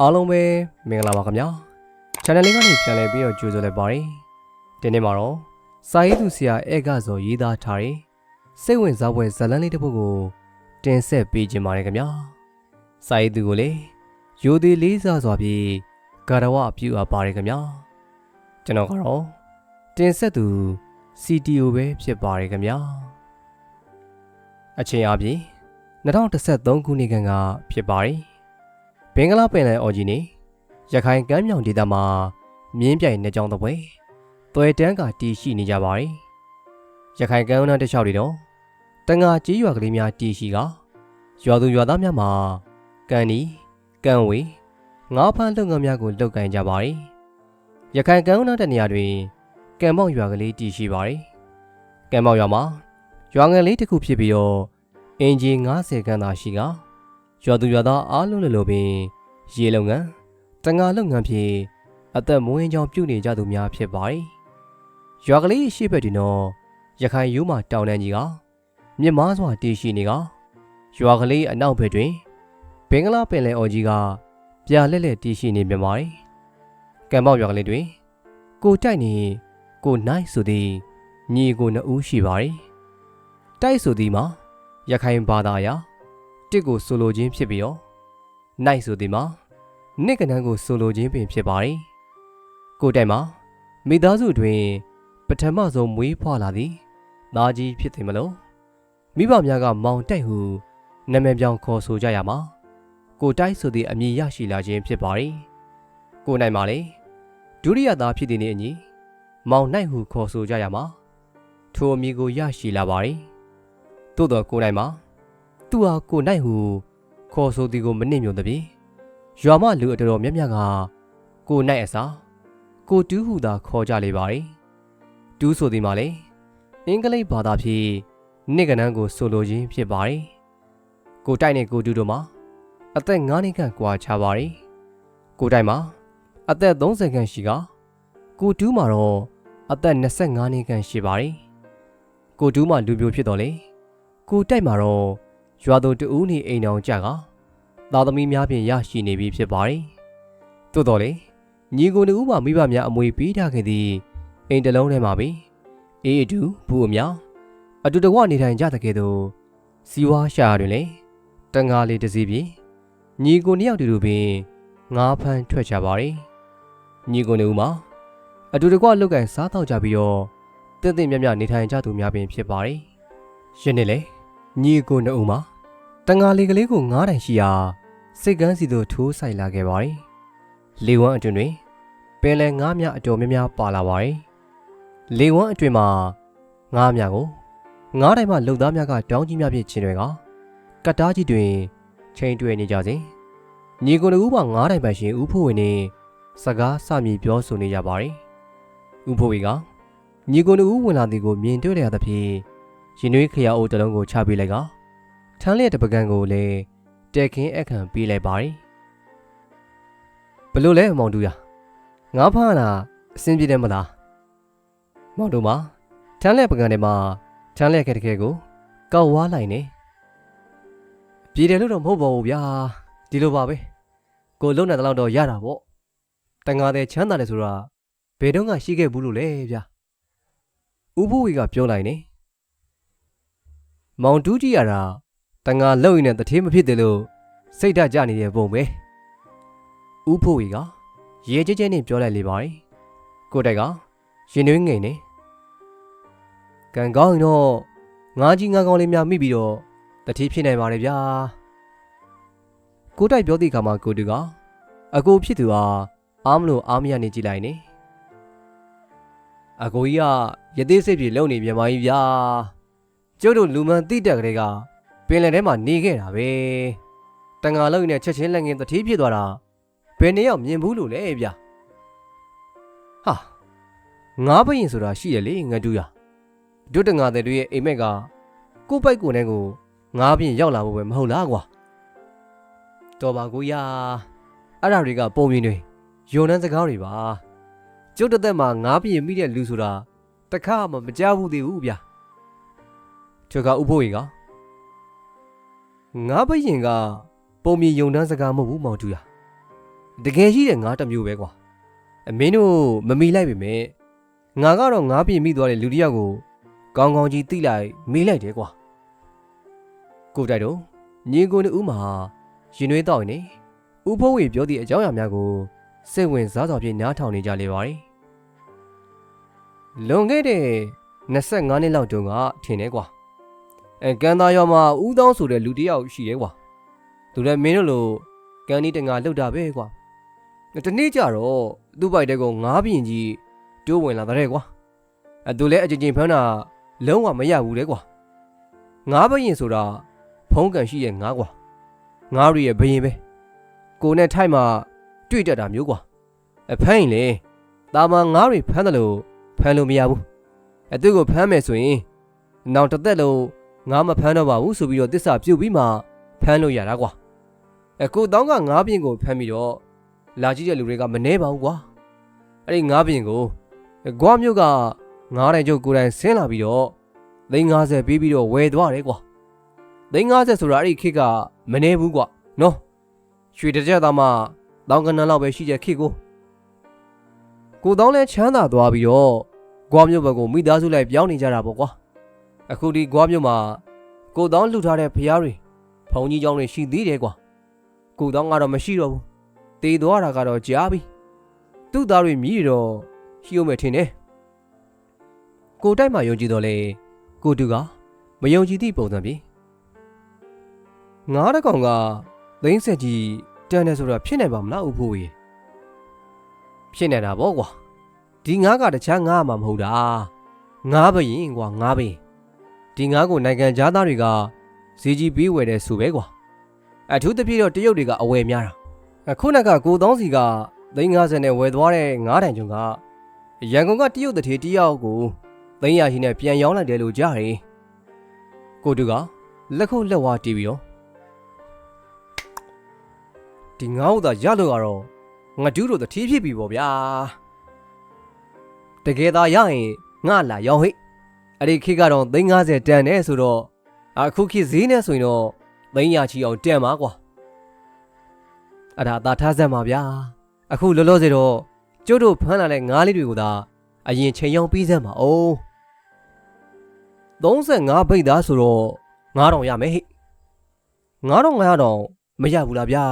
အားလုံးပဲမင်္ဂလာပါခင်ဗျာ channel လေးကနေပြန်လည်ပြီးတော့ကြိုဆိုလိုက်ပါတယ်ဒီနေ့မှာတော့စာရေးသူဆရာဧကဇော်ရေးသားထားတဲ့စိတ်ဝင်စားဖွယ်ဇာတ်လမ်းလေးတစ်ပုဒ်ကိုတင်ဆက်ပေးခြင်းပါတယ်ခင်ဗျာစာရေးသူကိုလည်းရိုသေလေးစားစွာဖြင့်ဂရဝပြုအပ်ပါတယ်ခင်ဗျာကျွန်တော်ကတော့တင်ဆက်သူ CTO ပဲဖြစ်ပါတယ်ခင်ဗျာအချိန်အပြင်2013ခုနှစ်ကဖြစ်ပါတယ် ဘင်္ဂလားပင်လယ်အော်ကြီးနေရခိုင်ကမ်းမြောင်ဒေသမှာမြင်းပြိုင်နေကြောင်းတပွဲသွယ်တန်းကတီးရှိနေကြပါတယ်ရခိုင်ကမ်းရိုးတန်းတစ်လျှောက်တွေတော့တန်ငါကြီးရွာကလေးများတီးရှိကရွာသူရွာသားများမှာကန်နီကန်ဝေငါးဖမ်းလုပ်ငန်းများကိုလုပ်ကိုင်ကြပါတယ်ရခိုင်ကမ်းရိုးတန်းတဲ့နေရာတွင်ကံမောက်ရွာကလေးတီးရှိပါတယ်ကံမောက်ရွာမှာရွာငယ်လေးတစ်ခုဖြစ်ပြီးတော့အင်ဂျီ90ခန်းသာရှိကရွာသူရွာသားအားလုံးလိုလိုပင် ရေလုပ်ငန်းတန်ငါလုပ်ငန်းဖြင့်အသက်မွေးကြောင်ပြုနေကြသူများဖြစ်ပါတယ်ရွာကလေးရှိဘက်တွင်တော့ရခိုင်ရိုးမှတောင်တန်းကြီးကမြစ်မားစွာတည်ရှိနေကရွာကလေးအနောက်ဘက်တွင်ဘင်္ဂလားပင်လယ်အော်ကြီးကပြာလက်လက်တည်ရှိနေပြန်ပါတယ်ကံပေါက်ရွာကလေးတွင်ကိုတိုက်နေကိုနိုင်ဆိုသည်ညီကိုနှစ်ဦးရှိပါတယ်တိုက်ဆိုသည်မှာရခိုင်ဘာသာအရာတစ်ကိုဆိုလိုခြင်းဖြစ်ပြီးတော့ နိုင်ဆိုသည်မှာနှစ်ကနန်းကိုဆိုလိုခြင်းပင်ဖြစ်ပါတယ်ကိုတိုက်မှာမိသားစုတွင် ပထမဆုံးမွေးဖွားလာသည်သားကြီးဖြစ်တယ်မလို့မိဘများကမောင်တိုက်ဟုနာမည်ပြောင်းခေါ်ဆိုကြရမှာကိုတိုက်ဆိုသည့်အမည်ရရှိလာခြင်းဖြစ်ပါတယ်ကိုနိုင်မှာလေဒုတိယသားဖြစ်တဲ့နေ့အညီမောင်နိုင်ဟုခေါ်ဆိုကြရမှာထိုအမည်ကိုရရှိလာပါတယ်သို့တော်ကိုနိုင်မှာသူဟာကိုနိုင်ဟု ခေါ်ဆိုသည်ကိုမနှိမ့်ညွန်သဖြင့်ရွာမလူအတော်များများကကိုနိုင်အစားကိုတူးဟုသာခေါ်ကြလေပါတယ်တူးဆိုသည်မှာလေအင်္ဂလိပ်ဘာသာဖြင့်နှစ်ကနန်းကိုဆိုလိုခြင်းဖြစ်ပါတယ်ကိုတိုက်နဲ့ကိုတူးတို့မှာအသက်9နှစ်ခန့်ကွာခြားပါတယ်ကိုတိုက်မှာအသက်30ခန့်ရှိကကိုတူးမှာတော့အသက်25နှစ်ခန့်ရှိပါတယ်ကိုတူးမှာလူပြိုဖြစ်တော့လေကိုတိုက်မှာတော့ရွာသူတဦးနေအိမ်အောင်ကြက သားသမီးများဖြင့်ရရှိနေပြီဖြစ်ပါတယ်သို့တော်လေညီကိုတူမှာမိဘများအမွေပေးထားခဲ့သည့်အိမ်တစ်လုံးထဲမှာပဲအေးအတူဘူးအများအတူတကွနေထိုင်ကြတဲ့ကဲ့သို့စီဝါရှာတွင်လေတန်ငါလေးတစ်စီးဖြင့်ညီကိုနှစ်ယောက်တူတူပင်ငါးဖမ်းထွက်ကြပါတယ်ညီကိုတူမှာအတူတကွလုတ်ကန်စားတော့ကြပြီးတော့တင့်တင့်မြတ်မြတ်နေထိုင်ကြသူများပင်ဖြစ်ပါတယ်ယနေ့လေညီကိုနှစ်ဦးမှာ တန်ငါလေးကလေးကိုငားတိုင်ရှိရာစိတ်ကန်းစီသို့ထိုးဆိုင်လာခဲ့ပါတယ်လေဝမ်းအတွင်တွင်ပင်လယ်ငားများအတော်များများပါလာပါတယ်လေဝမ်းအတွင်မှာငားများကိုငားတိုင်မှလုံသားများကတောင်းကြီးများဖြင့်ချင်းတွေကကတ်တားကြီးတွင်ချိန်တွေ့နေကြစဉ်ညီကိုနှစ်ဦးမှာငားတိုင်ပိုင်ရှင်ဦးဖို့ဝင်နေစကားစမြည်ပြောဆိုနေကြပါတယ်ဦးဖို့ဝင်ကညီကိုနှစ်ဦးဝင်လာသည်ကိုမြင်တွေ့ရသဖြင့်ရင်နွေးခရအိုးတစ်လုံးကိုချပေးလိုက်က ထမ်းလျက်တပကံကိုလည်းတဲခင်းအခန့်ပေးလိုက်ပါတယ်ဘလို့လဲမောင်တူရငါဖားလာအစင်းပြေတယ်မလားမောင်တူမထမ်းလျက်ပကံထဲမှာထမ်းလျက်ခဲတခဲကိုကောက်ဝါးလိုက်နေပြေတယ်လို့တော့မဟုတ်ပါဘူးဗျာဒီလိုပါပဲကိုလုံးတဲ့တလောက်တော့ရတာပေါ့တန်ငါတဲ့ချမ်းသာတယ်ဆိုတာဘယ်တော့မှရှိခဲ့ဘူးလို့လဲဗျာဥဖိုးဝီကပြောလိုက်နေမောင်တူးကြည့်ရတာ တငါလုံရင်နဲ့တထေးမဖြစ်တယ်လို့စိတ်ဓာတ်ကြနေတဲ့ပုံပဲဥဖို့ဝီကရေကြဲကြဲနဲ့ပြောလိုက်လေပါတယ်ကိုတိုက်ကရင်နှွေးငိန်နေကံကောင်းရင်တော့ငါးကြီးငါးကောင်းလေးများမိပြီးတော့တထေးဖြစ်နိုင်ပါတယ်ဗျာကိုတိုက်ပြောသည့်အခါမှာကိုတူကအကိုဖြစ်သူဟာအားမလို့အားမရနေကြည့်လိုက်နေအကိုကြီးကရသေးစိတ်ပြေလုံနေပြန်ပါကြီးဗျာကျုပ်တို့လူမှန်တိတက်ကလေးက ပင်လယ်ထဲမှာနေခဲ့တာပဲတန်ငါလုံးနဲ့ချက်ချင်းလက်ငင်းတတိဖြစ်သွားတာဘယ်နေရောက်မြင်ဘူးလို့လဲဗျဟာငါးပရင်ဆိုတာရှိရလေငတူရဒုတငါတဲ့တို့ရဲ့အိမ်မက်ကကိုပိုက်ကိုနဲ့ကိုငါးပရင်ရောက်လာဖို့ပဲမဟုတ်လားကွာတော်ပါကိုရအဲ့ဒါတွေကပုံမြင်တွေယုံနှန်းစကားတွေပါကျုပ်တစ်သက်မှာငါးပရင်မိတဲ့လူဆိုတာတခါမှမကြောက်ဘူးသေးဘူးဗျကျော်ကဥဖို့ရင်က ငါဘယင်ကပုံမြင်ယုံတန်းစကားမဟုတ်ဘူးမောင်တူရတကယ်ရှိတဲ့ငါတစ်မျိုးပဲကွာအမင်းတို့မမီလိုက်ပေမဲ့ငါကတော့ငါပြင်မိသွားတဲ့လူတစ်ယောက်ကိုကောင်းကောင်းကြီးသိလိုက်မေးလိုက်တယ်ကွာကိုတိုက်တော့ညီကိုနဲ့ဦးမှာရင်နှွေးတော့နေဦးဖိုးဝေပြောသည့်အကြောင်းအရာများကိုစိတ်ဝင်စားစွာဖြင့်နားထောင်နေကြလေပါတယ်လွန်ခဲ့တဲ့25နှစ်လောက်တုန်းကထင်တယ်ကွာ အဲကန်သားရွာမှာဦးတောင်းဆိုတဲ့လူတစ်ယောက်ရှိတယ်ကွာသူလည်းမင်းတို့လိုကန်ဒီတငါလှုပ်တာပဲကွာတနေ့ကျတော့သူ့ဘိုက်တဲ့ကောင်ငားပြင်ကြီးတိုးဝင်လာတဲ့ကွာအဲသူလည်းအကြင်ကြင်ဖမ်းတာလုံးဝမရဘူးလေကွာငားဘရင်ဆိုတာဖုံးကန်ရှိရဲ့ငားကွာငားရီရဲ့ဘရင်ပဲကိုနဲ့ထိုက်မှတွေ့တတ်တာမျိုးကွာအဖမ်းရင်လေတာမငားရီဖမ်းတယ်လို့ဖမ်းလို့မရဘူးအဲသူ့ကိုဖမ်းမယ်ဆိုရင် နောက်တစ်သက်လုံး ငါမဖမ်းတော့ပါဘူးဆိုပြီးတော့တစ္ဆာပြုတ်ပြီးမှဖမ်းလို့ရတာကွာအဲကိုတောင်းကငားပြင်ကိုဖမ်းပြီးတော့လာကြည့်တဲ့လူတွေကမနှဲပါဘူးကွာအဲ့ဒီငားပြင်ကိုဂွားမျိုးကငားတိုင်ကျုပ်ကိုယ်တိုင်ဆင်းလာပြီးတော့သိန်း50ပေးပြီးတော့ဝယ်သွားတယ်ကွာသိန်း50ဆိုတာအဲ့ဒီခေတ်ကမနှဲဘူးကွာနော်ရွှေတစ်ကြက်သားမှတောင်းကနန်းလောက်ပဲရှိတဲ့ခေတ်ကိုကိုတောင်းလဲချမ်းသာသွားပြီးတော့ဂွားမျိုးဘက်ကိုမိသားစုလိုက်ပြောင်းနေကြတာပေါ့ကွာ အခုဒီကွာမြို့မှာကိုတောင်းလှူထားတဲ့ဖျားတွေဘုံကြီးကြောင်းတွေရှိသေးတယ်ကွာကိုတောင်းကတော့မရှိတော့ဘူးတေသွားတာကတော့ကြားပြီသူ့သားတွေမြည်တော့ရှိအောင်မထင်နဲ့ကိုတိုက်မှယုံကြည်တော့လေကိုတူကမယုံကြည်သည့်ပုံစံဖြင့်ငါးတကောင်ကသိန်းဆက်ကြီးတန်တယ်ဆိုတာဖြစ်နိုင်ပါမလားဦးဖိုးကြီးဖြစ်နေတာပေါ့ကွာဒီငါးကတခြားငါးမှမဟုတ်တာငါးဘရင်ကွာငါးဘရင် ဒီငားကိုနိုင်ငံသားသားတွေကဈေးကြီးပေးဝယ်တယ်ဆိုပဲကွာအထူးသဖြင့်တော့တရုတ်တွေကအဝယ်များတာအခုနကကိုသောင်းစီကသိန်း50နဲ့ဝယ်သွားတဲ့ငားတိုင်ကျုံကရန်ကုန်ကတရုတ်တထေတယောက်ကိုသိန်းရရှိနဲ့ပြန်ရောင်းလိုက်တယ်လို့ကြားတယ်ကိုတူကလက်ခုပ်လက်ဝါးတီးပြီးတော့ဒီငါ့ဥသာရလို့ကတော့ငါဒူးတို့တထေးဖြစ်ပြီပေါ့ဗျာတကယ်သာရရင်ငါလာရောင်းဟိ အဲ့ဒီခေတ်ကတော့သိန်း50တန်တယ်ဆိုတော့အခုခေတ်ဈေးနဲ့ဆိုရင်တော့သိန်းရချီအောင်တန်ပါကွာအဲ့ဒါသာထားစမ်းပါဗျာအခုလောလောဆယ်တော့ကျုပ်တို့ဖမ်းလာတဲ့ငါးလေးတွေကိုသာအရင်ချိန်ရောင်းပြီးစမ်းပါအောင်35ဘိတ်သားဆိုတော့9000ရမယ်ဟိ9000 9000မရဘူးလားဗျာ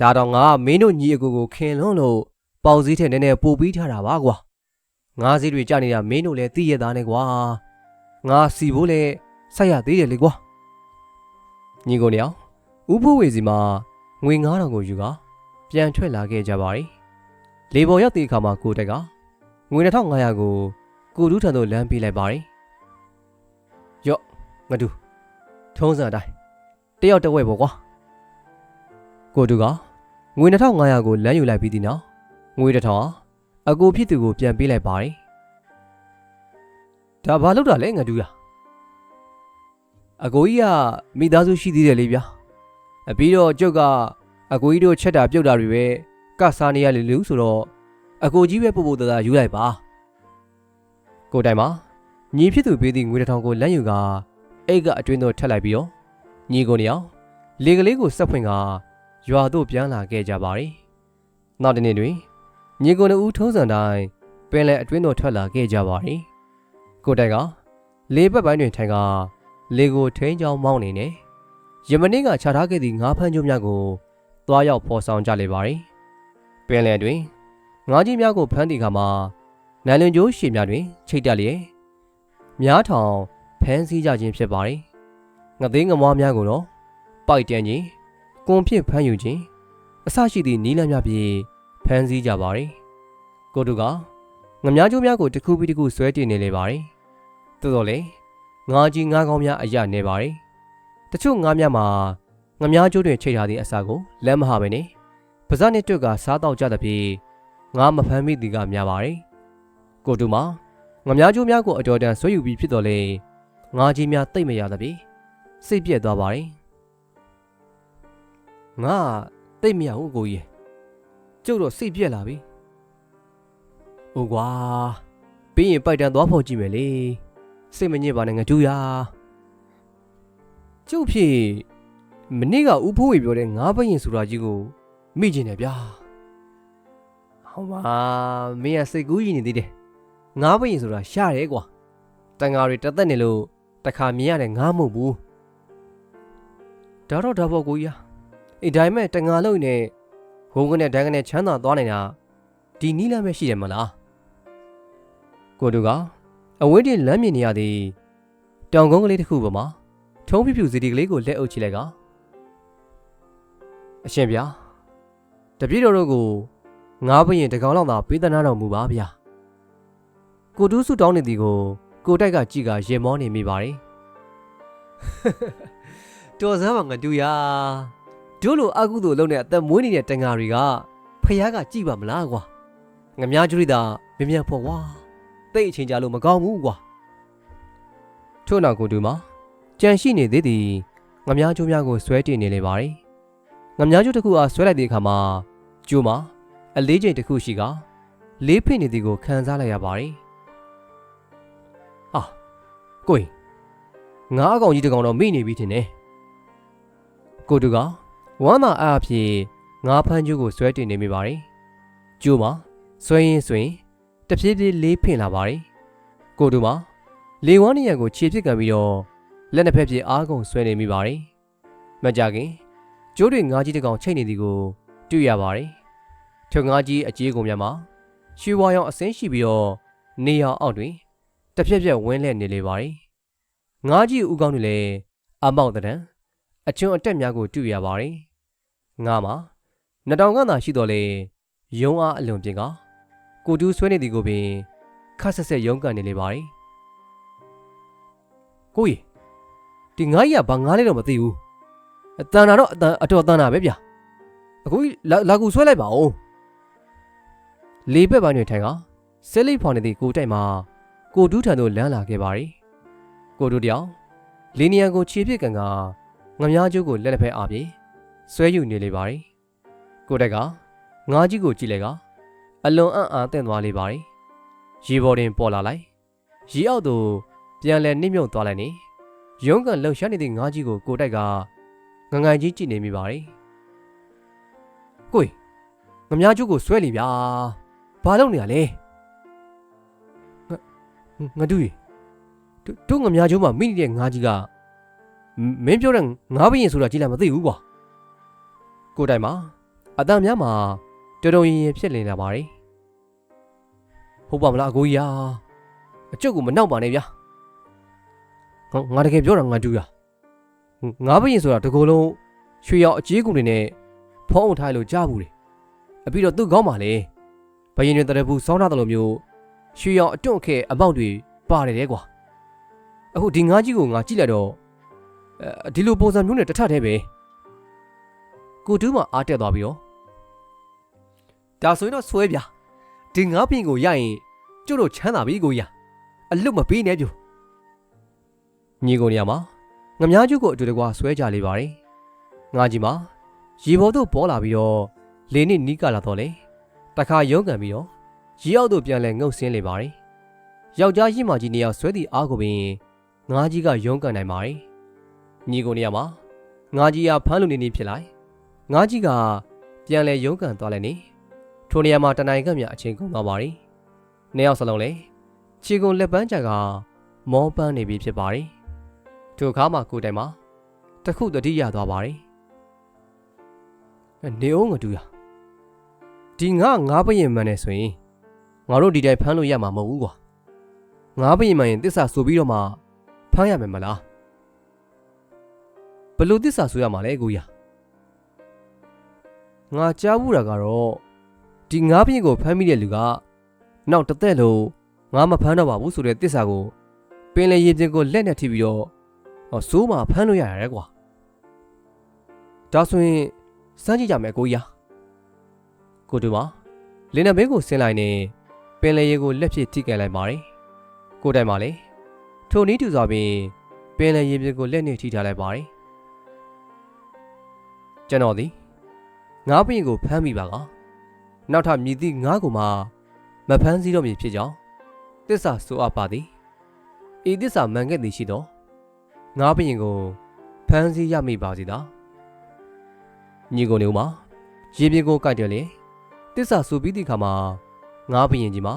ဒါတော့ငါမင်းတို့ညီအကိုကိုခင်လွန်းလို့ပေါင်စည်းထဲနည်းနည်းပို့ပြီးထားတာပါကွာ ငါးစည်းတွေကြနေတာမင်းတို့လည်းသိရသားနဲ့ကွာငါစီဖို့လည်းဆက်ရသေးတယ်လေကွာညီကိုနေအောင်ဥဖို့ဝေစီမှာငွေ9000ကိုယူကပြန်ထွက်လာခဲ့ကြပါ යි လေပေါ်ရောက်တဲ့အခါမှာကိုတက်ကငွေ2500ကိုကိုတူးထံသို့လမ်းပေးလိုက်ပါ යි ရော့ငါတူထုံးစံအတိုင်းတယောက်တစ်ဝက်ပေါ့ကွာကိုတူကငွေ2500ကိုလမ်းယူလိုက်ပြီးဒီနောက်ငွေ1000ဟာ အကိုဖြစ်သူကိုပြန်ပေးလိုက်ပါ යි ဒါဘာလို့တာလဲငါတူရအကိုကြီးကမိသားစုရှိသေးတယ်လေဗျာအပြီးတော့ကျုပ်ကအကိုကြီးတို့ချက်တာပြုတ်တာတွေပဲကစားနေရလေလူဆိုတော့အကိုကြီးပဲပို့ပို့တသားယူလိုက်ပါကိုတိုင်မှာညီဖြစ်သူပေးသည့်ငွေတစ်ထောင်ကိုလမ်းယူကအိတ်ကအတွင်းသို့ထက်လိုက်ပြီးတော့ညီကိုနေအောင်လေကလေးကိုစက်ဖွင့်ကရွာသို့ပြန်လာခဲ့ကြပါသည်နောက်တစ်နေ့တွင် ညီကိုနှစ်ဦးထုံးစံတိုင်းပင်လယ်အတွင်းသို့ထွက်လာခဲ့ကြပါသည်ကိုတိုင်ကလေဘက်ပိုင်းတွင်ထိုင်ကလေကိုထိန်းချောင်းမောင်းနေနေယမနေ့ကခြာထားခဲ့သည့်ငါးဖမ်းကျုံများကိုသွားရောက်ဖော်ဆောင်ကြလေပါသည်ပင်လယ်တွင်ငါးကြီးများကိုဖမ်းသည့်အခါမှာနိုင်လွန်ကျိုးရှည်များတွင်ချိတ်တက်လျက်များထောင်ဖမ်းဆီးကြခြင်းဖြစ်ပါသည်ငသိန်းငမွားများကိုတော့ပိုက်တန်းခြင်းကွန်ဖြစ်ဖမ်းယူခြင်းအစရှိသည့်နီးလန်းများဖြင့် ဖမ်းဆီးကြပါသည်ကိုတို့ကငမားကျိုးများကိုတစ်ခုပြီးတစ်ခုဆွဲတင်နေလေပါသည်သို့တော်လည်းငါးကြီးငါးကောင်းများအရနေပါသည်တချို့ငါးများမှာငမားကျိုးတွင်ချိတ်ထားသည့်အစာကိုလက်မဟာပဲနေပါဇက်နှင့်တွက်ကစားတော့ကြသဖြင့်ငါမဖမ်းမိသည်ကများပါသည်ကိုတူမှာငမားကျိုးများကိုအတော်တန်ဆွဲယူပြီးဖြစ်တော်လေငါးကြီးများတိတ်မရသဖြင့်စိတ်ပြက်သွားပါသည်ငါတိတ်မရဘူးကိုကြီး ကျုပ်တော့စိတ်ပြက်လာပြီ။အိုကွာပြီးရင်ပိုက်တန်သွားဖို့ကြည့်မယ်လေစိတ်မညစ်ပါနဲ့ငါတူရကျုပ်ဖြစ်မနေ့ကဦးဖိုးဝေပြောတဲ့ငါးပရင်ဆိုတာကြီးကိုမိကျင်တယ်ဗျာဟောမှာမင်းကစိတ်ကူးရင်နေသေးတယ်ငါးဘရင်ဆိုတာရှားတယ်ကွာတန်ဃာတွေတက်သက်နေလို့တခါမြင်ရတယ်ငါးမဟုတ်ဘူးဒါတော့ဒါပေါ့ကိုကြီးအေးဒါပေမဲ့တန်ဃာလုံးနဲ့ ဘုံကနဲ့ဒန်းကနဲ့ချမ်းသာသွားနေတာဒီနီးလမ်းပဲရှိတယ်မလားကိုတို့ကအဝင်းတင်လမ်းမြင်နေရသည်တောင်ကုန်းကလေးတစ်ခုပေါ်မှာထုံးပြပြစီဒီကလေးကိုလက်အုပ်ချိလိုက်ကအရှင်ဗျာတပြည့်တော်တို့ကိုငါးဘရင်တကောင်လောက်သာပေးသနာတော်မူပါဗျာကိုတူးစုတောင်းနေသည်ကို ကိုတိုက်ကကြည့်ကရေမောနေမိပါတယ်တော်စမ်းပါငတူရ တို့လိုအကုသို့လုံးနဲ့အသက်မွေးနေတဲ့တန်ဃာတွေကဖះကကြည့်ပါမလားကွာငမားကျွရိတာမြင်မြန်ဖို့ကွာတိတ်အချိန်ကြလို့မကောင်းဘူးကွာထို့နောက်ကိုတူမှာကြံရှိနေသေးသည်ငမားကျိုးများကိုဆွဲတင်နေလေပါတယ်ငမားကျိုးတစ်ခုအားဆွဲလိုက်တဲ့အခါမှာကျိုးမှာအလေးချိန်တစ်ခုရှိကလေးဖိနေသည်ကိုခံစားလိုက်ရပါတယ်ဟာကိုင်ငါးအကောင်ကြီးတစ်ကောင်တော့မိနေပြီထင်တယ်ကိုတူက ဝမ်းသာအားဖြင့်ငါးဖမ်းကျိုးကိုဆွဲတင်နေမိပါတယ်ကျိုးမှာဆွဲရင်ဆွရင်တဖြည်းဖြည်းလေးဖိလာပါတယ်ကိုတူမှာလေဝမ်းနေရံကိုခြေဖြစ်ကန်ပြီးတော့လက်နှစ်ဖက်ပြအားကုန်ဆွဲနေမိပါတယ်မကြခင်ကျိုးတွေငါးကြီးတစ်ကောင်ချိတ်နေသည်ကိုတွေ့ရပါတယ်ထုံငါးကြီးအကြီးကုန်များမှာရွှေဝါရောင်အစင်းရှိပြီးတော့နေရောင်အောက်တွင်တစ်ဖြက်ဖြက်ဝင်းလဲနေလေပါတယ်ငါးကြီးဥကောင်းတွေလည်းအမောက်တံအချွန်းအတက်များကိုတွေ့ရပါတယ် ငါမှာနှစ်တောင်ကသာရှိတော်လေရုံအားအလွန်ပြင်ကကိုတူးဆွဲနေသည်ကိုပင်ခက်ဆက်ဆက်ရုံးကန်နေလေပါတယ်ကိုကြီးဒီငါးကြီးကဘာငါးလဲတော့မသိဘူးအတန်တာတော့အတန်အတော်တန်တာပဲဗျအခုကြီးလာလာကူဆွဲလိုက်ပါဦးလေပက်ပိုင်းတွင်ထိုင်ကဆဲလိဖောင်နေသည့်ကိုတိုက်မှာကိုတူးထံသို့လမ်းလာခဲ့ပါသည်ကိုတူးတယောက်လီနီယံကိုခြေပြစ်ကန်ကငမားကျိုးကိုလက်လက်ဖက်အားပြေ ဆွဲယူနေလေပါသည်ကိုတိုက်ကငါးကြီးကိုကြည့်လိုက်ကအလွန်အံ့အားသင့်သွားလေပါသည်ရေပေါ်တွင်ပေါ်လာလိုက်ရေအောက်သို့ပြန်လဲနှိမ့်မြုပ်သွားလိုက်နေရုံးကန်လှုပ်ရှားနေသည့်ငါးကြီးကိုကိုတိုက်ကငငိုင်ကြီးကြည့်နေမိပါသည်ကိုငမားကျိုးကိုဆွဲလီဗျာဘာလုပ်နေရလဲငငတူကြီးတို့တို့ငမားကျိုးမှာမိနေတဲ့ငါးကြီးကမင်းပြောတဲ့ငါးဘရင်ဆိုတာကြည့်လိုက်မသိဘူးကွာ ကိုတိုင်မှာအတန်များမှာတော်တော်ရင်ရင်ဖြစ်နေတာပါလေဟုတ်ပါမလားအကိုကြီးယာအကျုပ်ကမနှောက်ပါနဲ့ဗျာငါငါတကယ်ပြောတာငါတူရငါဘရင်ဆိုတာတကူလုံးရွှေရောင်အကြီးကုန်တွေနဲ့ဖုံးအောင်ထားလို့ကြားဘူးလေအပြီးတော့သူ့ကောင်းပါလေဘရင်တွေတရဘူးစောင်းထားတယ်လို့မျိုးရွှေရောင်အတွန့်ခဲအမောက်တွေပါတယ်တဲ့ကွာအခုဒီငါးကြီးကိုငါကြည့်လိုက်တော့အဲဒီလိုပုံစံမျိုးနဲ့တထထဲပဲ ကိုတူးမှအားတက်သွားပြီးတော့ဒါဆိုရင်တော့ဆွဲပြဒီငါးပင်ကိုရရင်ကျုပ်တို့ချမ်းသာပြီကိုရအလွတ်မပေးနဲ့ပြညီကိုနေရာမှာငမားကျုပ်ကိုအတူတကွာဆွဲကြလေပါတယ်ငါကြီးမှာရေဘော်တို့ပေါ်လာပြီးတော့လေနစ်နီးကလာတော့လေတခါရုံးကန်ပြီးတော့ရေအောက်တို့ပြန်လဲငုတ်ဆင်းလေပါတယ်ယောက်ျားရင်းမကြီးနေရာဆွဲသည့်အားကိုပင်ငါးကြီးကရုံးကန်နိုင်ပါတယ်ညီကိုနေရာမှာငါးကြီးကဖမ်းလို့နေနေဖြစ်လိုက် ငါးကြီးကပြန်လဲရုံးကန်သွားလိုက်နေထိုနေရာမှာတနိုင်ကမြအချင်းကုန်သွားပါတယ်နှစ်ယောက်စလုံးလေခြေကုန်လက်ပန်းချကမောပန်းနေပြီဖြစ်ပါတယ်ထိုအခါမှာကိုတိုင်မှာတခုတတိရသွားပါတယ်နေအောင်ငတူရဒီငါငါးပရင်မှန်နေဆိုရင်ငါတို့ဒီတိုင်းဖမ်းလို့ရမှာမဟုတ်ဘူးကွာငါးပရင်မှန်ရင်တစ္ဆာဆိုပြီးတော့မှဖမ်းရမယ်မလားဘလို့တစ္ဆာဆိုရမှာလဲကိုရ ငါကြားဘူးတာကတော့ဒီငါးပရင်ကိုဖမ်းမိတဲ့လူကနောက်တစ်သက်လုံးငါမဖမ်းတော့ပါဘူးဆိုတဲ့တစ္ဆာကိုပင်လေရေပြင်ကိုလက်နဲ့ထိပြီးတော့ဟောစိုးမှဖမ်းလို့ရရတယ်ကွာဒါဆိုရင်စမ်းကြည့်ကြမယ်ကိုကြီးကိုတူပါလင်းနဘေးကိုဆင်းလိုက်နေပင်လေရေကိုလက်ဖြစ်ထိကန်လိုက်ပါတယ်ကိုတိုင်ပါလေထိုနည်းတူစွာပင်ပင်လေရေပြင်ကိုလက်နဲ့ထိထားလိုက်ပါတယ်ကျွန်တော်သည် ငါးပင်ကိုဖမ်းမိပါကနောက်ထပ်မြည်သည့်ငါးကိုမှမဖမ်းစည်းတော့မည်ဖြစ်ကြောင်းတစ္ဆာဆိုအပ်ပါသည်ဤတစ္ဆာမှန်ခဲ့သည်ရှိသောငါးပင်ကိုဖမ်းဆီးရမိပါစေသာညီကိုနေဦးမှာရေပြင်ကိုကိုက်တယ်လေတစ္ဆာဆူပြီးဒီခါမှာငါးဘရင်ကြီးမှာ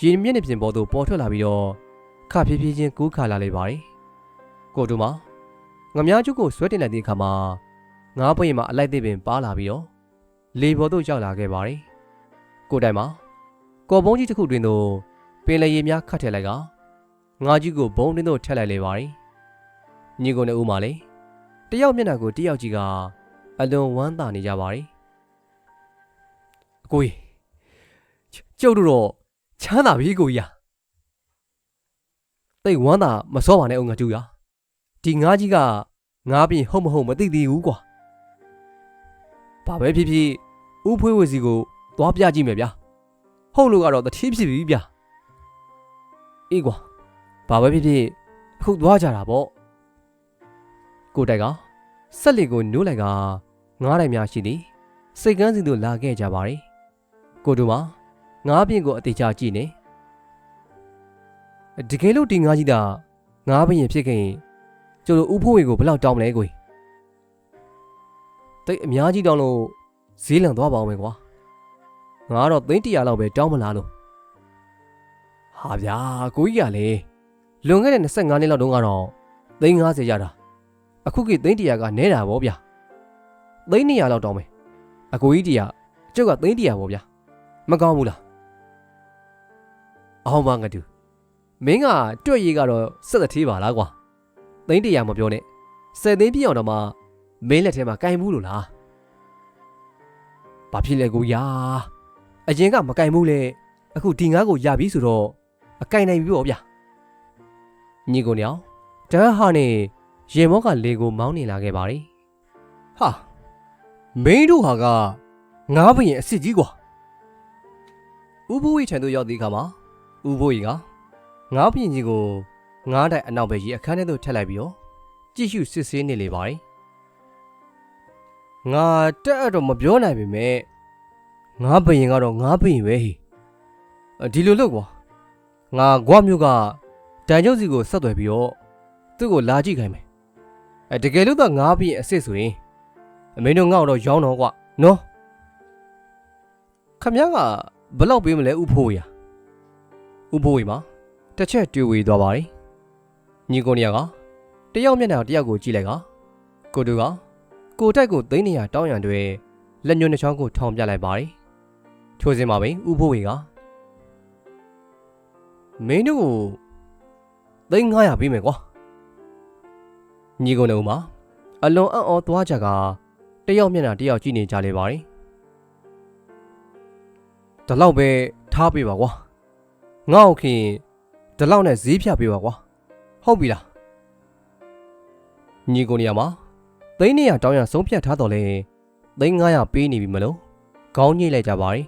ရေမျက်နှာပြင်ပေါ်သို့ပေါ်ထွက်လာပြီးတော့ခဖြည်းဖြည်းချင်းကူးခါလာလေပါတယ်ကိုတို့မှာငမားကျုပ်ကိုဆွဲတင်လိုက်တဲ့အခါမှာ ငါးဘရင်မှာအလိုက်သေးပင်ပါလာပြီးတော့လေပေါ်သို့ရောက်လာခဲ့ပါတယ်ကိုတိုင်မှာကော်ပုံးကြီးတစ်ခုတွင်သို့ပင်လယ်ရေများခတ်ထည့်လိုက်ကငါးကြီးကိုဘုံတွင်သို့ထည့်လိုက်လေပါတယ်ညီကိုနဲ့ဦးမလေးတယောက်မျက်နှာကိုတယောက်ကြီးကအလွန်ဝမ်းသာနေကြပါတယ်အကိုကြီးကျုပ်တို့တော့ချမ်းသာပြီကိုကြီးရတိတ်ဝမ်းသာမစောပါနဲ့အောင်ငါကျူရဒီငါးကြီးကငါးပြင်ဟုတ်မဟုတ်မသိသေးဘူးကွာ ဘာပဲဖြစ်ဖြစ်ဥဖွေးဝစီကိုသွားပြကြည့်မယ်ဗျာဟုတ်လို့ကတော့တတိဖြစ်ပြီဗျာအေးကွာဘာပဲဖြစ်ဖြစ်အခုသွားကြတာပေါ့ကိုတိုက်ကဆက်လီကိုနိုးလိုက်ကငားတိုင်များရှိသည်စိတ်ကန်းစီတို့လာခဲ့ကြပါ रे ကိုတို့မှာငားပြင်ကိုအသေးချာကြည့်နေတကယ်လို့ဒီငားကြီးတာငားပင်ဖြစ်ခဲ့ရင်ကျတို့ဥဖိုးဝေကိုဘယ်လောက်တောင်းမလဲကို တိတ်အများကြီးတောင်းလို့ဈေးလံသွားပါအောင်မယ်ကွာငါကတော့သိန်း100လောက်ပဲတောင်းမလားလို့ဟာဗျာကိုကြီးကလေလွန်ခဲ့တဲ့25နှစ်လောက်တုန်းကတော့သိန်း50ရတာအခုကသိန်း100ကနဲတာဗောဗျာသိန်း200လောက်တောင်းမယ်အကိုကြီးတရားကျုပ်ကသိန်း100ဗောဗျာမကောင်းဘူးလားအောင်ပါငါတူမင်းကတွက်ရည်ကတော့စက်တသေးပါလားကွာသိန်း100မပြောနဲ့စက်သိန်းပြည့်အောင်တော့မှ မင်းလက်ထဲမှာကင်ဘူးလို့လားဘာဖြစ်လဲကိုရာအရင်ကမကင်ဘူးလေအခုဒီငါးကိုရပြီဆိုတော့အကင်နိုင်ပြီပေါ့ဗျာညီကိုညောင်တန်းဟာနေရေမောကလေကိုမောင်းနေလာခဲ့ပါ रे ဟာမင်းတို့ဟာကငါးဘရင်အစ်စ်ကြီးကွာဥပဝိထံသို့ရောက်သည့်အခါမှာဥပဝိကငါးဘရင်ကြီးကိုငါးတိုင်အနောက်ဘက်ကြီးအခန်းထဲသို့ထည့်လိုက်ပြီးတော့ကြည့်ရှုစစ်ဆေးနေလေပါ रे ငါတက်အပ်တော့မပြောနိုင်ပေမဲ့ငါဘရင်ကတော့ငါဘရင်ပဲဟိအဒီလိုလို့ကွာငါဂွမျိုးကတန်ကျုပ်စီကိုဆက်သွယ်ပြီးတော့သူ့ကိုလာကြည့်ခိုင်းမယ်အဲတကယ်လို့တော့ငါဘရင်အစ်စ်ဆိုရင်အမင်းတို့ငါ့ကိုတော့ရောင်းတော့ကွာနော်ခမည်းကဘယ်လောက်ပေးမလဲဥဖိုးရဥဖိုးဝေမှာတစ်ချက်တွေ့ဝေသွားပါ रे ညီကိုနေရကတယောက်မျက်နှာတယောက်ကိုကြည့်လိုက်ကကိုတူက ကိုတိုက်ကိုသိန်းနေရတောင်းရန်တွေလက်ညှိုးနှချောင်းကိုထောင်ပြလိုက်ပါ रे ထိုစဉ်မှာပဲဥဖိုးဝေကမင်းတို့ကိုသိန်း900ပေးမယ်ကွာညီကိုနေဦးမှာအလွန်အံ့ဩသွားကြကတယောက်မျက်နှာတယောက်ကြည့်နေကြလေပါ रे ဒီလောက်ပဲထားပေးပါကွာငါ့ကိုခင်ဒီလောက်နဲ့ဈေးဖြတ်ပေးပါကွာဟုတ်ပြီလားညီကိုနေရမှာ သိန်း200တောင်းရဆုံးဖြတ်ထားတော့လေသိန်း900ပေးနေပြီမလို့ခေါင်းညှိလိုက်ကြပါ रे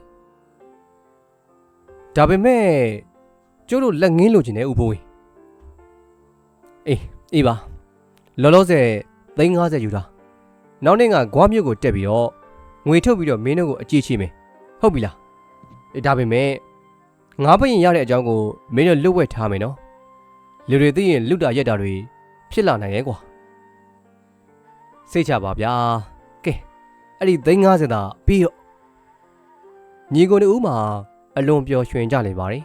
ဒါပေမဲ့ကျိုးတို့လက်ငင်းလိုချင်တဲ့ဥပိုးဝင်အေးအေးပါလောလောဆယ်သိန်း90ယူတာနောက်နေ့ကဂွားမြို့ကိုတက်ပြီးတော့ငွေထုတ်ပြီးတော့မင်းတို့ကိုအကြည့်ချိမယ်ဟုတ်ပြီလားအေးဒါပေမဲ့ငါးပရင်ရတဲ့အကြောင်းကိုမင်းတို့လွတ်ဝက်ထားမယ်နော်လူတွေသိရင်လွတ်တာရက်တာတွေဖြစ်လာနိုင်ရဲ့ကွာ စိတ်ချပါဗျာကဲအဲ့ဒီသိန်း90သာပြီးတော့ညီကိုတို့ဦးမှာအလွန်ပျော်ရွှင်ကြလေပါ रे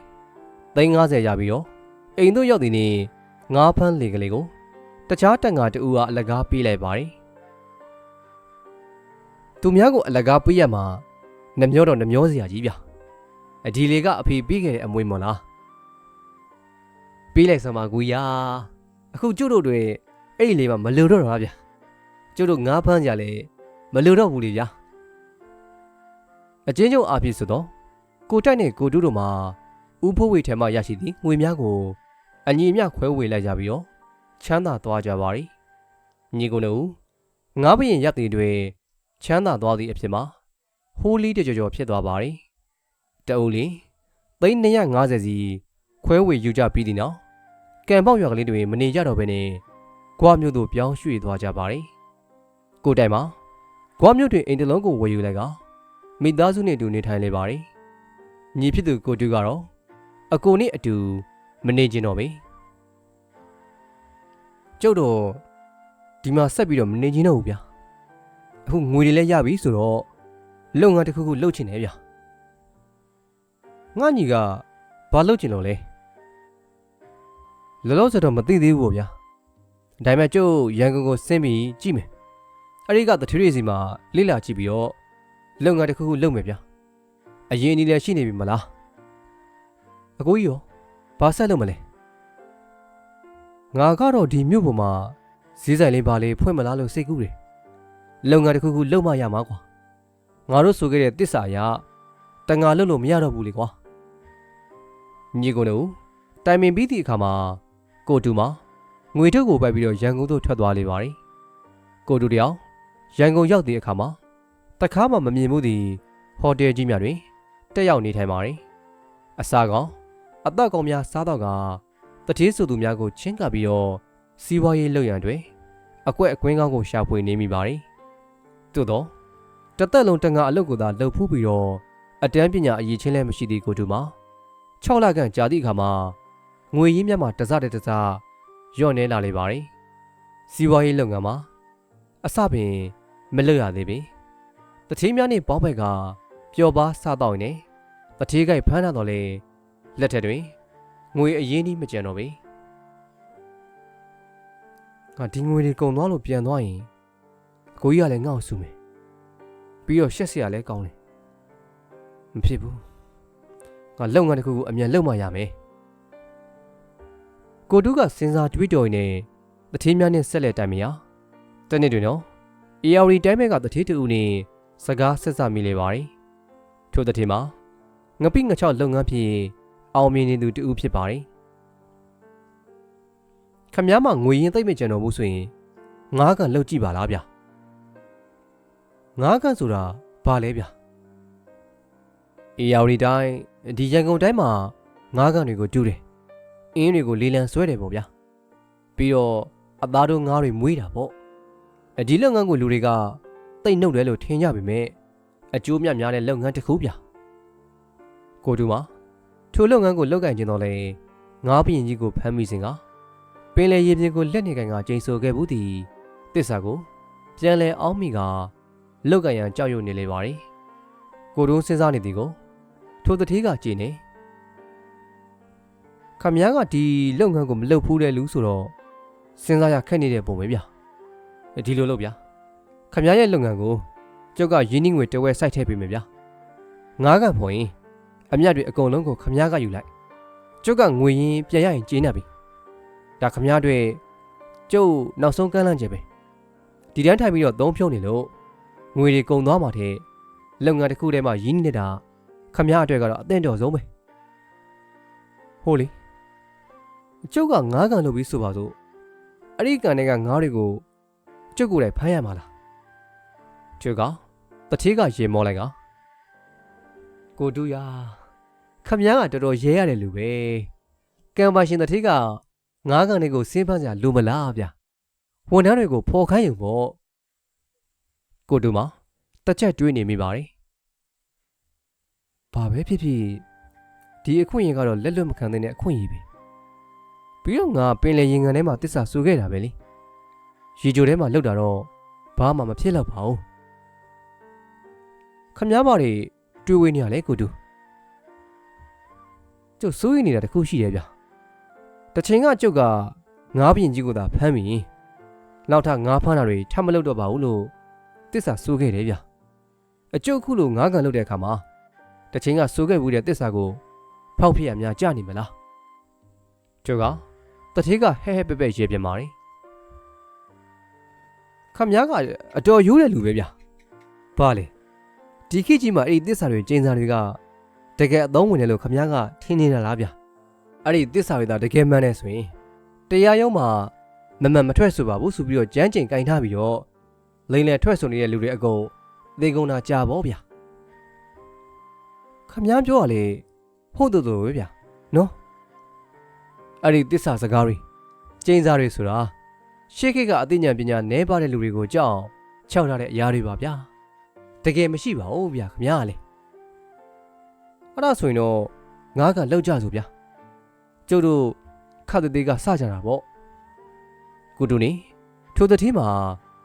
သိန်း90ရပြီးတော့အိမ်တို့ရောက်တဲ့နေ့ငါးဖန်းလေကလေးကိုတခြားတက်ငါတူကအလကားပေးလိုက်ပါ रे သူများကိုအလကားပေးရမှာနှမျောတော့နှမျောစရာကြီးဗျအဒီလေကအဖေပြီးခဲ့တဲ့အမွေမလားပေးလိုက်စမ်းပါကူရာအခုကျုပ်တို့တွေအဲ့ဒီလေမှာမလိုတော့တာဗျ ကျတို့ငါးဖမ်းကြလဲမလိုတော့ဘူးလေဗျာအချင်းချင်းအဖြစ်ဆိုတော့ကိုတိုက်နဲ့ကိုတူးတို့မှာဥဖိုးဝေထဲမှရရှိသည့်ငွေများကိုအညီအမျှခွဲဝေလိုက်ကြပြီးတော့ချမ်းသာသွားကြပါသည်ညီကုန်းတို့ငါးဘရင်ရက်တည်တွေချမ်းသာသွားသည့်အဖြစ်မှာဟိုးလီးတကြော်ကြော်ဖြစ်သွားပါသည်တအုပ်လီသိန်း250စီခွဲဝေယူကြပြီးသည့်နောက်ကံပေါက်ရွာကလေးတွေမနေကြတော့ဘဲနဲ့ကွာမျိုးတို့ပြောင်းရွှေ့သွားကြပါသည် ကိုတိုင်မှာကွာမြို့တွင်အိမ်တလုံးကိုဝယ်ယူလိုက်ကမိသားစုနဲ့အတူနေထိုင်လေပါ रे ညီဖြစ်သူကိုတူကတော့အကိုနဲ့အတူမနေကျင်တော့ပေကျုပ်တော့ဒီမှာဆက်ပြီးတော့မနေကျင်တော့ဘူးဗျာအခုငွေတွေလည်းရပြီဆိုတော့လုပ်ငန်းတစ်ခုခုလုပ်ချင်တယ်ဗျငါညီကဘာလုပ်ချင်လို့လဲလောလောဆယ်တော့မသိသေးဘူးပေါ့ဗျာဒါပေမဲ့ကျုပ်ရန်ကုန်ကိုဆင်းပြီးကြည့်မယ် အဲ့ဒီကတထွေးတွေစီမှာလိလာကြည့်ပြီးတော့လုပ်ငန်းတစ်ခုခုလုပ်မယ်ဗျာအရင်အနည်းလည်းရှိနေပြီမလားအကိုကြီးရောဘာဆက်လုပ်မလဲငါကတော့ဒီမြို့ပေါ်မှာဈေးဆိုင်လေးပါလေးဖွင့်မလားလို့စိတ်ကူးတယ်လုပ်ငန်းတစ်ခုခုလုပ်မှရမှာကွာငါတို့ဆိုခဲ့တဲ့တစ္ဆာရတန်ငါလုပ်လို့မရတော့ဘူးလေကွာညီကိုတို့တိုင်ပင်ပြီးသည့်အခါမှာကိုတူမှာငွေထုတ်ကိုပိုက်ပြီးတော့ရန်ကုန်သို့ထွက်သွားလေပါတယ်ကိုတူတယောက် ရန်ကုန်ရောက်တဲ့အခါမှာတခါမှမမြင်မှုသည်ဟိုတယ်ကြီးများတွင်တက်ရောက်နေထိုင်ပါတယ်အစားကောင်အသက်ကောင်များစားတော့ကတတိဆိုသူများကိုချင်းကပ်ပြီးတော့စီးပွားရေးလုပ်ရန်တွင်အကွက်အကွင်းကောင်းကိုရှာဖွေနေမိပါတယ်သို့တော့တသက်လုံးတန်ငါအလုပ်ကိုသာလှုပ်ဖူးပြီးတော့အတန်းပညာအရေးချင်းလည်းမရှိသေးကိုတူမှာ6လခန့်ကြာသည့်အခါမှာငွေရင်းမြတ်မှာတစတဲ့တစညော့နေလာလေပါတယ်စီးပွားရေးလုပ်ငန်းမှာအစပင် မလွတ်ရသေးပေတတိများနဲ့ပေါင်းဖက်ကပျော်ပါစားတော့နေတတိကိုက်ဖမ်းလာတော့လေလက်ထက်တွင်ငွေအရင်းကြီးမကြံတော့ပေငါဒီငွေတွေကုန်သွားလို့ပြန်သွားရင်အကိုကြီးကလည်းငါ့ကိုဆူမယ်ပြီးတော့ရှက်စရာလည်းကောင်းတယ်မဖြစ်ဘူးငါလုပ်ငန်းတစ်ခုကိုအမြန်လုပ်မှရမယ်ကိုတူးကစဉ်းစားတွေးတော်နေတထေးများနဲ့ဆက်လက်တိုင်မရတနေ့တွင်တော့ AR တိုင်းမဲ့ကတထေးတူဦးနဲ့စကားဆက်စမိလေပါတယ်ထို့တထေးမှာငပိငချောက်လုပ်ငန်းဖြစ်အောင်မြင်နေသူတူဦးဖြစ်ပါတယ်ခမည်းမငွေရင်သိမ့်မကြံတော်ဘူးဆိုရင်ငားကန်လောက်ကြည့်ပါလားဗျငားကန်ဆိုတာဘာလဲဗျအေယာဝတီတိုင်းဒီရန်ကုန်တိုင်းမှာငားကန်တွေကိုတူးတယ်အင်းတွေကိုလေးလံဆွဲတယ်ပေါ့ဗျာပြီးတော့အသားတို့ငားတွေမွေးတာပေါ့အ ဒီလုပ်ငန်းကိုလူတွေကတိတ်နှုတ်တယ်လို့ထင်ကြပေမဲ့အကျိုးမြတ်များတဲ့လုပ်ငန်းတစ်ခုဗျကိုတူမှာထိုလုပ်ငန်းကိုလုပ်ကင်ကျင်တော့လေငားပြင်ကြီးကိုဖမ်းမိစဉ်ကပင်လေရေပြင်ကိုလက်နေကန်ကကျိန်ဆိုခဲ့ဘူးသည်တစ္ဆာကိုပြန်လဲအောင်းမိကလောက်ကရန်ကြောက်ရွံ့နေလေပါ रे ကိုတုံးစဉ်းစားနေသည်ကိုထိုတတိကကြည်နေခမည်းကဒီလုပ်ငန်းကိုမလုပ်ဘူးတဲ့လူဆိုတော့စဉ်းစားရခက်နေတဲ့ပုံပဲဗျ ဒီလိုလုပ်ဗျခမည်းရဲ့လုပ်ငန်းကိုကျောက်ကရင်းနှီးငွေတဝဲစိုက်ထည့်ပေးမယ်ဗျငားကဖွင့်အမြတ်တွေအကုန်လုံးကိုခမည်းကယူလိုက်ကျောက်ကငွေရင်းပြန်ရရင်ကျေးနေပြီဒါခမည်းတွေကျုပ်နောက်ဆုံးကမ်းလှမ်းချက်ပဲဒီတန်းထိုင်ပြီးတော့သုံးဖြုံးနေလို့ငွေတွေကုန်သွားမှတဲ့လုပ်ငန်းတစ်ခုတည်းမှာရင်းနှီးနေတာခမည်းအတွက်ကတော့အသင့်တော်ဆုံးပဲဟိုလေကျုပ်ကငားကန်လုပ်ပြီးဆိုပါစို့အဲ့ဒီကန်တွေကငားတွေကို ကျုပ်ကိုယ်တိုင်ဖမ်းရမှာလားကျုပ်ကတတိကရေမောလိုက်ကကိုတူယာခမည်းကတော်တော်ရဲရတယ်လူပဲကံပါရှင်တတိကငားကန်တွေကိုစင်းဖမ်းကြလိုမလားဗျဝန်ထမ်းတွေကိုဖော်ခိုင်းယူပေါ့ကိုတူမတစ်ချက်တွေးနေမိပါတယ်ဘာပဲဖြစ်ဖြစ်ဒီအခွင့်အရေးကတော့လက်လွတ်မခံတဲ့အခွင့်အရေးပဲပြီးတော့ငါပင်လေရင်ငံထဲမှာတစ္ဆာဆူခဲ့တာပဲလေ ရေကြိုထဲမှာလောက်တာတော့ဘာမှမဖြစ်တော့ပါဘူးခမည်းမတွေတွေးဝေးနေရလေကိုတူကျုပ်စိုးရိမ်နေတာတခုရှိတယ်ဗျတချိန်ကကျုပ်ကငားပြင်ကြီးကိုသာဖမ်းပြီးနောက်ထပ်ငားဖမ်းတာတွေထပ်မလုပ်တော့ပါဘူးလို့တစ္ဆာစိုးခဲ့တယ်ဗျအကျုပ်ခုလိုငားကန်လုပ်တဲ့အခါမှာတချိန်ကစိုးခဲ့ဘူးတဲ့တစ္ဆာကိုဖောက်ဖြစ်ရများကြနေမလားကျုပ်ကတထေးကဟဲဟဲပဲ့ပဲ့ရေပြမာတယ် ခမည်းကအတော်ရိုးတဲ့လူပဲဗျဘာလဲဒီခေတ်ကြီးမှာအဲ့ဒီတစ္ဆာတွေကျင်းစာတွေကတကယ်အသုံးဝင်တယ်လို့ခမည်းကထင်နေတာလားဗျအဲ့ဒီတစ္ဆာတွေသာတကယ်မှန်တယ်ဆိုရင်တရားရုံးမှာမမှန်မထွက်ဆိုပါဘူးဆိုပြီးတော့ကြမ်းကျင်ကင်ထားပြီးတော့လိန်လေထွက်ဆိုနေတဲ့လူတွေအကုန်သေကုန်တာကြာပေါ့ဗျာခမည်းပြောရလေဟုတ်တူတူပဲဗျာနော်အဲ့ဒီတစ္ဆာစကားတွေကျင်းစားတွေဆိုတာ ရှေ့ခေတ်ကအသိဉာဏ်ပညာနည်းပါတဲ့လူတွေကိုကြောက်ခြောက်ထားတဲ့အရာတွေပါဗျာတကယ်မရှိပါဘူးဗျာခမည်းကလေအဲ့ဒါဆိုရင်တော့ငါးကလောက်ကြဆိုဗျာကျုပ်တို့ခတ်သေးကစကြတာပေါ့ကုတူနေထိုတတိမှာ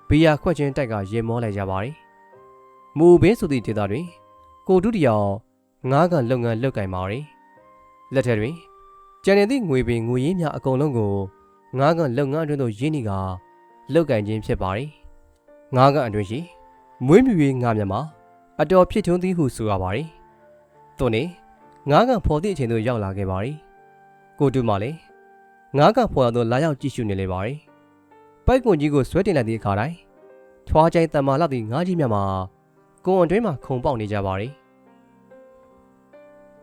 ဘီယာခွက်ချင်းတိုက်ကရေမောလိုက်ကြပါ रे မူဘင်းဆိုသည့်ဒေသတွင် ကိုတူးတယောက်ငါးကန်လုပ်ငန်းလုပ်ကင်ပါရီလက်ထက်တွင်ကျန်နေသည့်ငွေပင်ငွေရင်းများအကုန်လုံးကို ငါးကန်လုပ်ငန်းအတွင်းသို့ရင်းနှီးကာလုပ်ကင်ခြင်းဖြစ်ပါရီငါးကန်အတွင်းရှိမွေးမြူရေးငါးမြတ်မှာအတော်ဖြစ်ထွန်းသည်ဟုဆိုရပါရီသို့နေငါးကန်ဖော်သည့်အချိန်သို့ရောက်လာခဲ့ပါရီကိုတူးမှလည်းငါးကန်ဖော်ရသို့လာရောက်ကြည့်ရှုနေလေပါရီပိုက်ကွန်ကြီးကိုဆွဲတင်လိုက်သည့်အခါတိုင်းထွားချိုင်းတံမာလောက်သည့်ငါးကြီးမြတ်မှာကိုယ်အတွင်းမှာခုံပေါက်နေကြပါရီ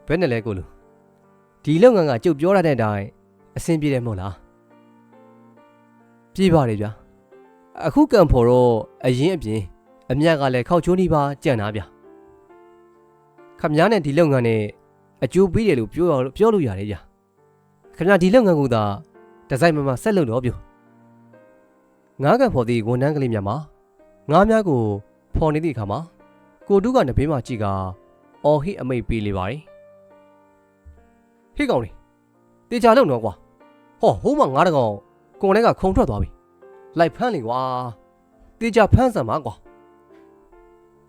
ဘယ်နဲ့လဲကိုလူဒီလုပ်ငန်းကကြုတ်ပြောရတဲ့အတိုင်းအဆင်ပြေတယ်မဟုတ်လား ပြေးပါလေဗျာအခုကံဖော်တော့အရင်အပြင်အမြတ်ကလည်းခောက်ချိုးနေပါကြံ့တာဗျာခမများနဲ့ဒီလုပ်ငန်းနဲ့အကျိုးပေးတယ်လို့ပြောရပြောလို့ရတယ်ဗျာခမများဒီလုပ်ငန်းကသာဒီဇိုင်းမမဆက်လုပ်တော့ပြငားကံဖော်သည့်ဝန်ထမ်းကလေးများမှာငားများကိုဖော်နေသည့်အခါမှာကိုတူးကနဘေးမှာကြည့်ကအော်ဟိအမိတ်ပေးလေပါတယ်ဟိကောင်လေးတေချာလုံတော့ကွာဟောဟိုးမငားတကောင် ကွန်ထဲကခုံထွက်သွားပြီလိုက်ဖမ်းလေကွာတေချာဖမ်းစမ်းပါကွာ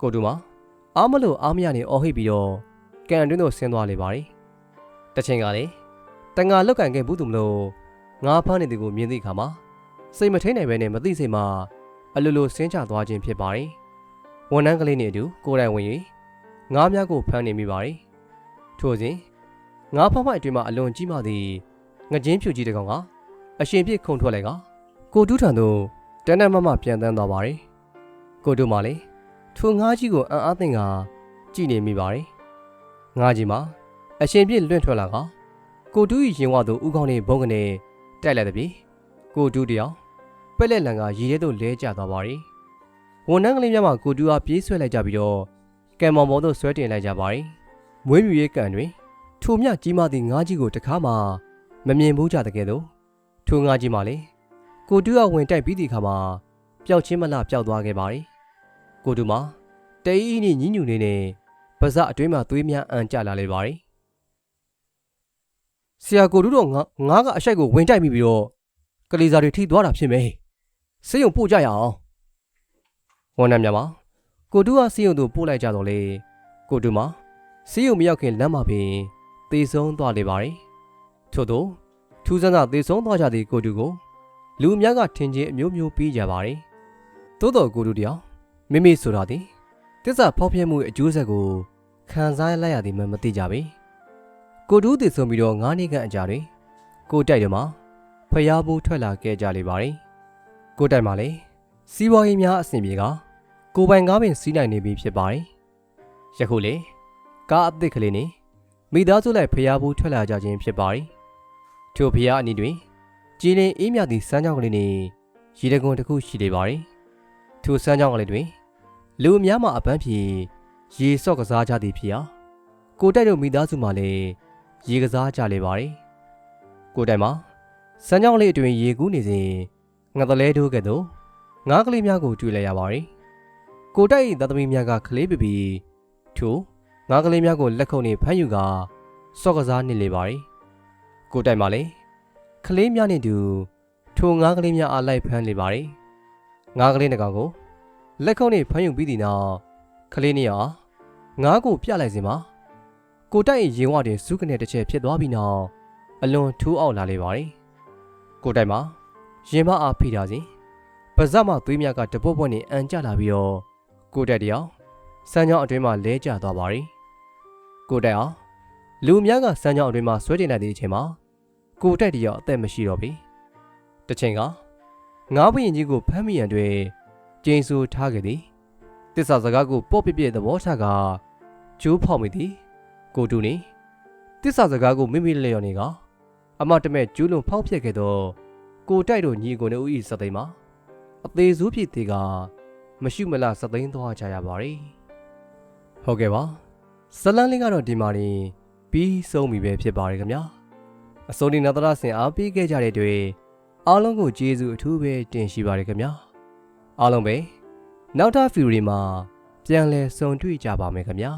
ကိုတူမအားမလို့အားမရနေအော်ဟိပြီးတော့ကန်တွင်းသို့ဆင်းသွားလေပါတယ်တချိန်ကလေတန်ငါလောက်ကန်ခဲ့ဘူးသူမလို့ငါးဖမ်းနေသူကိုမြင်သည့်အခါမှာစိတ်မထိန်နိုင်ပဲနဲ့မသိစိတ်မှာအလိုလိုဆင်းချသွားခြင်းဖြစ်ပါတယ်ဝန်ထမ်းကလေးနဲ့အတူကိုယ်တိုင်ဝင်၍ငါးများကိုဖမ်းနေမိပါတယ်ထို့စဉ်ငါးဖမိုက်အတွင်းမှာအလွန်ကြီးမားသည့်ငကြင်းဖြူကြီးတစ်ကောင်က အရှင်ပြစ်ခုန်ထွက်လိုက်ကကိုတူးထံသို့တန်းတန်းမမပြန်တန်းသွားပါတယ်ကိုတူးမှလည်းထိုငါးကြီးကိုအံ့အားသင့်ကကြည့်နေမိပါတယ်ငါးကြီးမှာအရှင်ပြစ်လွင့်ထွက်လာကကိုတူး၏ရင်ဝသို့ဥကောင်းနေဘုံကနေတိုက်လိုက်သည်ဖြင့်ကိုတူးတယောက်ပက်လက်လန်ကရေထဲသို့လဲကျသွားပါတယ်ဝန်ထမ်းကလေးများမှကိုတူးအားပြေးဆွဲလိုက်ကြပြီးတော့ကံမောင်ပေါ်သို့ဆွဲတင်လိုက်ကြပါတယ်မွေးမြူရေးကန်တွင်ထိုမြကြီးမားသည့်ငါးကြီးကိုတခါမှမမြင်ဘူးကြတဲ့ကဲ့သို့ ထိုငါးကြီးမှလည်းကိုတူးအဝင်တိုက်ပြီးသည့်အခါမှာပျောက်ချင်းမလားပျောက်သွားခဲ့ပါ रे ကိုတူမှာတေးအီးနဲ့ညင်းညူနေနဲ့ပါဇက်အတွင်းမှာသွေးများအန်ကျလာလေပါ रे ဆရာကိုတူးတော့ငါငါးကအရှိုက်ကိုဝင်တိုက်မိပြီးတော့ကလေးစားတွေထိသွားတာဖြစ်မယ်စေးရုံပို့ကြရအောင်ဝန်ထမ်းများမှာကိုတူးကစေးရုံတို့ပို့လိုက်ကြတော့လေကိုတူမှာစီးရုံမရောက်ခင်လမ်းမှာပင်သေဆုံးသွားလေပါတယ်။ထို့သော ထူးဆန်းသာသေဆုံးသွားကြသည့်ကိုတူကိုလူအများကထင်ချင်းအမျိုးမျိုးပြီးကြပါတယ်။သို့တော်ကိုတူတယောက်မိမိဆိုတာသည်တစ္ဆာဖောက်ဖျက်မှုအကျိုးဆက်ကိုခံစားလိုက်ရသည်မှမသိကြပေ။ကိုတူသေဆုံးပြီးတော့၅နှစ်ခန့်အကြာတွင်ကိုတိုက်တော်မှာဖျားဘူးထွက်လာခဲ့ကြလေပါတယ်။ကိုတိုက်မှာလည်းစီးပွားရေးများအဆင်ပြေကကိုပိုင်ကားပင်စီးနိုင်နေပြီဖြစ်ပါတယ်။ယခုလေကားအသစ်ကလေးနဲ့မိသားစုလိုက်ဖျားဘူးထွက်လာကြခြင်းဖြစ်ပါတယ်။ ထိုဖျားအနီးတွင်ကြည်လင်အေးမြသည့်စမ်းကြောင်းကလေးနဲ့ရေတကွန်တစ်ခုရှိလေပါတယ်။ထိုစမ်းကြောင်းကလေးတွင် လူအများမှအပန်းဖြေရေစော့ကစားကြသည်ဖြစ်ရာကိုတိုက်တို့မိသားစုမှလည်းရေကစားကြလေပါတယ်။ကိုတိုက်မှာစမ်းကြောင်းလေးအတွင်ရေကူးနေစဉ်ငသလဲထိုးကဲ့သို့ငါးကလေးများကိုတွေ့လိုက်ရပါတယ်။ကိုတိုက်၏သားသမီးများကကလေးပပီထို့ငါးကလေးများကိုလက်ခုပ်နှင့်ဖမ်းယူကာစော့ကစားနေလေပါ रे ကိုတိုက်ပါလေကလေးများနဲ့တူထိုငါးကလေးများအားလိုက်ဖမ်းနေပါတယ်ငါးကလေးနှကောင်ကိုလက်ခုပ်နဲ့ဖမ်းယူပြီးသည်နောက်ကလေးနှစ်ယောက်ငါးကိုပြလိုက်စင်မှာကိုတိုက်ရင်ဝတဲ့စုကနေတစ်ချက်ဖြစ်သွားပြီးနောက်အလွန်ထိုးအောင်လာလေပါတယ်ကိုတိုက်မှာရင်မအားဖိတာစဉ်ပါဇက်မသွေးမြကတပုတ်ပွက်နဲ့အန်ကျလာပြီးတော့ကိုတက်တယောက်စမ်းကြောင်းအတွင်းမှာလဲကျသွားပါတယ်ကိုတက်အောင် လူအများကစမ်းကြောင်းအတွင်းမှာဆွဲတင်လိုက်တဲ့အချိန်မှာကိုတက်တယောက်အသက်မရှိတော့ပြီတချိန်ကငါးဘရင်ကြီးကိုဖမ်းမိရန်အတွက်ကျင်းဆူထားခဲ့သည်တစ္ဆာစကားကိုပေါ့ပြပြသဘောထားကကျိုးဖောက်မိသည်ကိုတူနေတစ္ဆာစကားကိုမိမိလျော်နေကအမတမဲ့ကျူးလွန်ဖောက်ဖျက်ခဲ့တော့ကိုတိုက်တို့ညီကိုနဲ့ဦးဤစသိမ်းမှာအသေးစိုးဖြစ်သေးကမရှိမလားစသိမ်းသွားကြရပါ रे ဟုတ်ကဲ့ပါဇလန်းလေးကတော့ဒီမှာနေ ပြီးဆုံးပြီပဲဖြစ်ပါတယ်ခင်ဗျာအစိုးရနသရဆင်အားပေးခဲ့ကြတဲ့တွေအားလုံးကိုကျေးဇူးအထူးပဲတင်ရှိပါတယ်ခင်ဗျာအားလုံးပဲနောက်ထပ်ဗီဒီယိုမှာပြန်လည်ဆုံတွေ့ကြပါမယ်ခင်ဗျာ